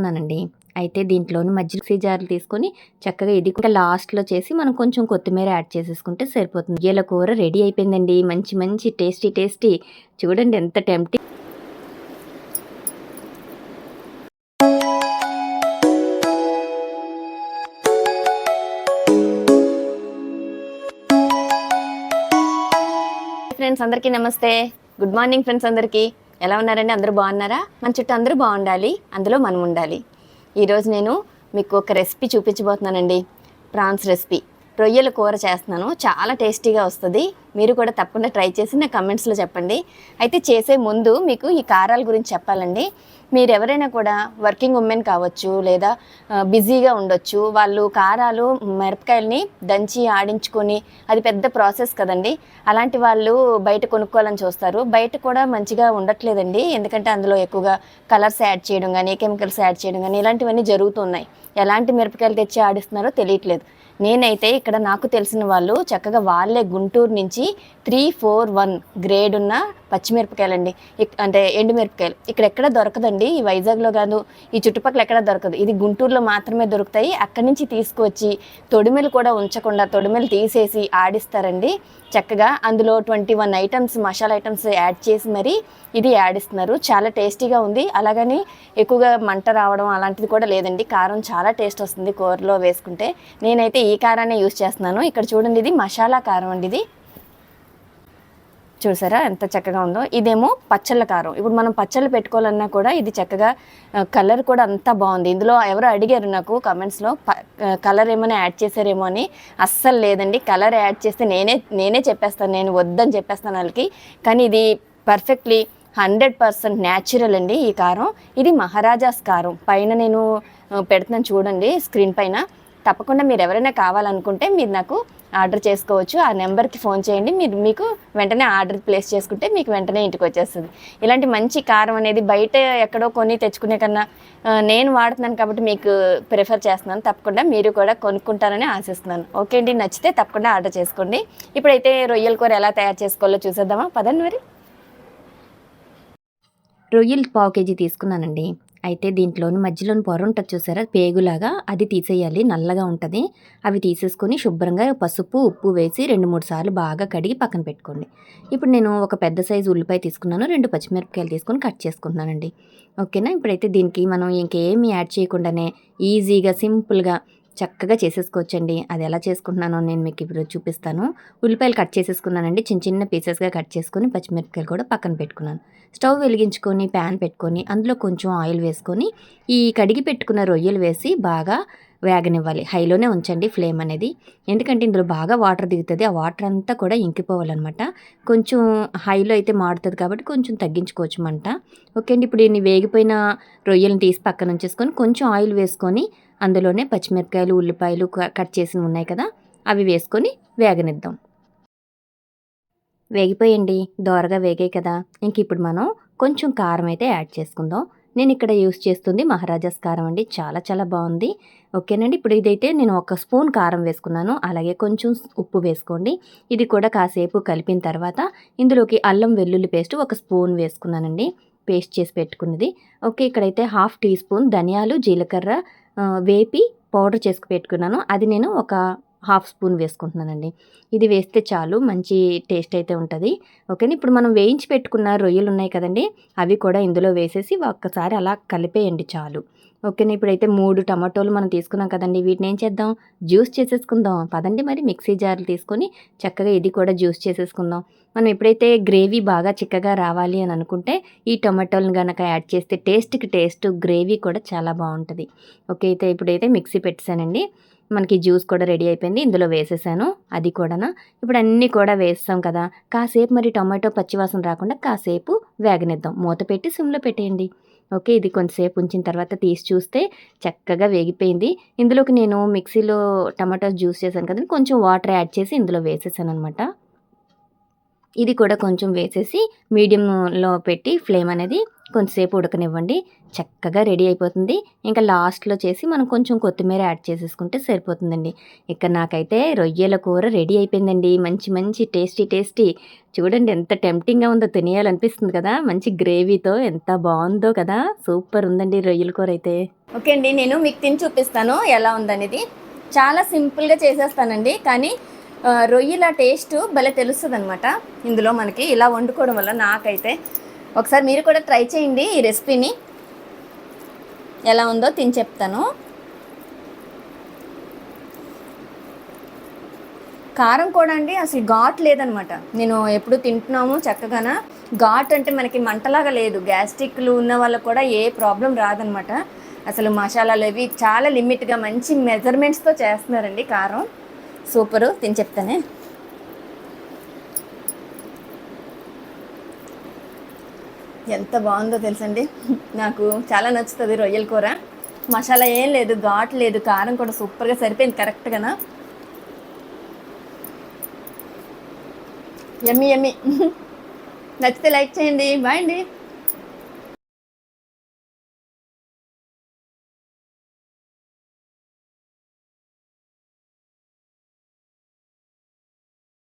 తీసుకున్నానండి. అయితే దీంట్లోని మజ్జిగ జార్లు తీసుకొని చక్కగా ఇది ఇంకా లాస్ట్లో చేసి మనం కొంచెం కొత్తిమీర యాడ్ చేసేసుకుంటే సరిపోతుంది. రొయ్యల కూర రెడీ అయిపోయిందండి. మంచి మంచి టేస్టీ టేస్టీ. చూడండి ఎంత టెంప్టీ. ఫ్రెండ్స్ అందరికీ నమస్తే. గుడ్ మార్నింగ్ ఫ్రెండ్స్ అందరికీ. ఎలా ఉన్నారండి? అందరూ బాగున్నారా? మన చుట్టూ అందరూ బాగుండాలి. అందులో మనం ఉండాలి. ఈరోజు నేను మీకు ఒక రెసిపీ చూపించబోతున్నానండి. Prawns recipe. రొయ్యల కూర చేస్తున్నాను. చాలా టేస్టీగా వస్తుంది. మీరు కూడా తప్పకుండా ట్రై చేసి నా కమెంట్స్లో చెప్పండి. అయితే చేసే ముందు మీకు ఈ కారాల గురించి చెప్పాలండి. మీరు ఎవరైనా కూడా వర్కింగ్ ఉమెన్ కావచ్చు లేదా బిజీగా ఉండొచ్చు. వాళ్ళు కారాలు మిరపకాయలని దంచి ఆడించుకొని అది పెద్ద ప్రాసెస్ కదండి. అలాంటి వాళ్ళు బయట కొనుక్కోవాలని చూస్తారు. బయట కూడా మంచిగా ఉండట్లేదండి. ఎందుకంటే అందులో ఎక్కువగా కలర్స్ యాడ్ చేయడం కానీ కెమికల్స్ యాడ్ చేయడం కానీ ఇలాంటివన్నీ జరుగుతున్నాయి. ఎలాంటి మిరపకాయలు తెచ్చి ఆడిస్తున్నారో తెలియట్లేదు. నేనైతే ఇక్కడ నాకు తెలిసిన వాళ్ళు చక్కగా వాళ్ళే గుంటూరు నుంచి త్రీ ఫోర్ వన్ గ్రేడ్ ఉన్న పచ్చిమిరపకాయలండి. అంటే ఎండుమిరపకాయలు. ఇక్కడ ఎక్కడ దొరకదండి. ఈ వైజాగ్లో కాదు ఈ చుట్టుపక్కల ఎక్కడ దొరకదు. ఇది గుంటూరులో మాత్రమే దొరుకుతాయి. అక్కడి నుంచి తీసుకువచ్చి తొడిమెలు కూడా ఉంచకుండా తొడిమెలు తీసేసి ఆడిస్తారండి. చక్కగా అందులో twenty one items masala items add చేసి మరి ఇది ఆడిస్తున్నారు చాలా టేస్టీగా ఉంది. అలాగని ఎక్కువగా మంట రావడం అలాంటిది కూడా లేదండి. కారం చాలా టేస్ట్ వస్తుంది కూరలో వేసుకుంటే. నేనైతే ఈ కారాన్ని యూస్ చేస్తున్నాను. ఇక్కడ చూడండి ఇది మసాలా కారం అండి ఇది. చూసారా ఎంత చక్కగా ఉందో? ఇదేమో పచ్చళ్ళ కారం. ఇప్పుడు మనం పచ్చళ్ళు పెట్టుకోవాలన్నా కూడా ఇది చక్కగా కలర్ కూడా అంతా బాగుంది. ఇందులో ఎవరు అడిగారు నాకు కమెంట్స్లో కలర్ ఏమైనా యాడ్ చేశారేమో అని. అస్సలు లేదండి. కలర్ యాడ్ చేస్తే నేనే నేనే చెప్పేస్తాను. నేను వద్దని చెప్పేస్తాను వాళ్ళకి. కానీ ఇది పర్ఫెక్ట్లీ హండ్రెడ్ పర్సెంట్ న్యాచురల్ అండి ఈ కారం. ఇది మహారాజాస్ కారం. పైన నేను పెడుతున్నాను చూడండి స్క్రీన్ పైన. తప్పకుండా మీరు ఎవరైనా కావాలనుకుంటే మీరు నాకు ఆర్డర్ చేసుకోవచ్చు. ఆ నెంబర్కి ఫోన్ చేయండి. మీరు మీకు వెంటనే ఆర్డర్ ప్లేస్ చేసుకుంటే మీకు వెంటనే ఇంటికి వచ్చేస్తుంది. ఇలాంటి మంచి కారం అనేది బయట ఎక్కడో కొని తెచ్చుకునే కన్నా నేను వాడుతున్నాను కాబట్టి మీకు ప్రిఫర్ చేస్తున్నాను. తప్పకుండా మీరు కూడా కొనుక్కుంటారని ఆశిస్తున్నాను. ఓకే అండి. నచ్చితే తప్పకుండా ఆర్డర్ చేసుకోండి. ఇప్పుడైతే రొయ్యల కూర ఎలా తయారు చేసుకోవాలో చూసేద్దామా? పదండి మరి. రొయ్యలు పావు కేజీ తీసుకున్నానండి. అయితే దీంట్లోని మధ్యలోని పొర ఉంటుంది చూసారా? పేగులాగా అది తీసేయాలి. నల్లగా ఉంటుంది. అవి తీసేసుకొని శుభ్రంగా పసుపు ఉప్పు వేసి రెండు మూడు సార్లు బాగా కడిగి పక్కన పెట్టుకోండి. ఇప్పుడు నేను ఒక పెద్ద సైజు ఉల్లిపాయ తీసుకున్నాను. రెండు పచ్చిమిరపకాయలు తీసుకొని కట్ చేసుకుంటున్నానండి. ఓకేనా? ఇప్పుడైతే దీనికి మనం ఇంకేమీ యాడ్ చేయకుండానే ఈజీగా సింపుల్గా చక్కగా చేసేసుకోవచ్చండి. అది ఎలా చేసుకుంటున్నానో నేను మీకు ఇప్పుడు చూపిస్తాను. ఉల్లిపాయలు కట్ చేసేసుకున్నానండి. చిన్న చిన్న పీసెస్గా కట్ చేసుకొని పచ్చిమిరపకాయలు కూడా పక్కన పెట్టుకున్నాను. స్టవ్ వెలిగించుకొని ప్యాన్ పెట్టుకొని అందులో కొంచెం ఆయిల్ వేసుకొని ఈ కడిగి పెట్టుకున్న రొయ్యలు వేసి బాగా వేగనివ్వాలి. హైలోనే ఉంచండి ఫ్లేమ్ అనేది. ఎందుకంటే ఇందులో బాగా వాటర్ దిగుతుంది. ఆ వాటర్ అంతా కూడా ఇంకిపోవాలన్నమాట. కొంచెం హైలో అయితే మాడుతుంది కాబట్టి కొంచెం తగ్గించుకోవచ్చు మంట. ఓకే అండి. ఇప్పుడు ఇన్ని వేగిపోయిన రొయ్యలను తీసి పక్కన ఉంచేసుకొని కొంచెం ఆయిల్ వేసుకొని అందులోనే పచ్చిమిరపకాయలు ఉల్లిపాయలు క- కట్ చేసి ఉన్నాయి కదా అవి వేసుకొని వేగనిద్దాం. వేగిపోయండి. దోరగా వేగాయి కదా. ఇంక ఇప్పుడు మనం కొంచెం కారం అయితే యాడ్ చేసుకుందాం. నేను ఇక్కడ యూస్ చేస్తుంది మహారాజాస్ కారం అండి. చాలా చాలా బాగుంది. ఓకేనండి. ఇప్పుడు ఇదైతే నేను ఒక స్పూన్ కారం వేసుకున్నాను. అలాగే కొంచెం ఉప్పు వేసుకోండి. ఇది కూడా కాసేపు కలిపిన తర్వాత ఇందులోకి అల్లం వెల్లుల్లి పేస్ట్ ఒక స్పూన్ వేసుకున్నానండి. పేస్ట్ చేసి పెట్టుకున్నది. ఓకే ఇక్కడైతే హాఫ్ టీ స్పూన్ ధనియాలు జీలకర్ర వేపి పౌడర్ చేసుకు పెట్టుకున్నాను. అది నేను ఒక హాఫ్ స్పూన్ వేసుకుంటున్నానండి. ఇది వేస్తే చాలు మంచి టేస్ట్ అయితే ఉంటుంది. ఓకేనా? ఇప్పుడు మనం వేయించి పెట్టుకున్న రొయ్యలు ఉన్నాయి కదండి అవి కూడా ఇందులో వేసేసి ఒక్కసారి అలా కలిపేయండి చాలు. ఓకేనా? ఇప్పుడైతే మూడు టమాటోలు మనం తీసుకున్నాం కదండి వీటిని ఏం చేద్దాం? జ్యూస్ చేసేసుకుందాం. పదండి మరి మిక్సీ జార్లు తీసుకొని చక్కగా ఇది కూడా జ్యూస్ చేసేసుకుందాం. మనం ఎప్పుడైతే గ్రేవీ బాగా చిక్కగా రావాలి అని అనుకుంటే ఈ టొమాటోలను కనుక యాడ్ చేస్తే టేస్ట్కి టేస్ట్ గ్రేవీ కూడా చాలా బాగుంటుంది. ఓకే అయితే ఇప్పుడైతే మిక్సీ పెట్టేశానండి. మనకి జ్యూస్ కూడా రెడీ అయిపోయింది. ఇందులో వేసేసాను. అది కూడానా. ఇప్పుడు అన్నీ కూడా వేస్తాం కదా. కాసేపు మరి టొమాటో పచ్చివాసన రాకుండా కాసేపు వేగనిద్దాం. మూత పెట్టి సిమ్లో పెట్టేయండి. ఓకే ఇది కొంతసేపు ఉంచిన తర్వాత తీసి చూస్తే చక్కగా వేగిపోయింది. ఇందులోకి నేను మిక్సీలో టమాటో జ్యూస్ చేశాను కదండి కొంచెం వాటర్ యాడ్ చేసి ఇందులో వేసేసాను అనమాట ఇది కూడా కొంచెం వేసేసి మీడియంలో పెట్టి ఫ్లేమ్ అనేది కొంతసేపు ఉడకనివ్వండి. చక్కగా రెడీ అయిపోతుంది. ఇంకా లాస్ట్లో చేసి మనం కొంచెం కొత్తిమీర యాడ్ చేసేసుకుంటే సరిపోతుందండి. ఇక్కడ నాకైతే రొయ్యల కూర రెడీ అయిపోయిందండి. మంచి మంచి టేస్టీ టేస్టీ. చూడండి ఎంత టెంప్టింగ్గా ఉందో తినేయాలనిపిస్తుంది కదా. మంచి గ్రేవీతో ఎంత బాగుందో కదా. సూపర్ ఉందండి రొయ్యల కూర అయితే. ఓకే అండి నేను మీకు తిని చూపిస్తాను ఎలా ఉందనేది. చాలా సింపుల్గా చేసేస్తానండి కానీ రొయ్యల టేస్ట్ భలే తెలుస్తుంది అనమాట ఇందులో మనకి ఇలా వండుకోవడం వల్ల నాకైతే ఒకసారి మీరు కూడా ట్రై చేయండి ఈ రెసిపీని. ఎలా ఉందో తిని చెప్తాను. కారం కూడా అండి అసలు ఘాట్ లేదనమాట. నేను ఎప్పుడు తింటున్నాము చక్కగాన? ఘాట్ అంటే మనకి మంటలాగా లేదు. గ్యాస్ట్రిక్లు ఉన్న వాళ్ళకు కూడా ఏ ప్రాబ్లం రాదనమాట. అసలు మసాలాలు అవి చాలా లిమిట్గా మంచి మెజర్మెంట్స్తో చేస్తున్నారండి కారం. సూపరు తిని చెప్తానే. ఎంత బాగుందో తెలుసండి. నాకు చాలా నచ్చుతుంది రొయ్యల కూర. మసాలా ఏం లేదు ఘాట్ లేదు కారం కూడా సూపర్గా సరిపోయింది కరెక్ట్గానా? ఎమ్మి ఎమ్మి నచ్చితే లైక్ చేయండి. బాయ్ అండి.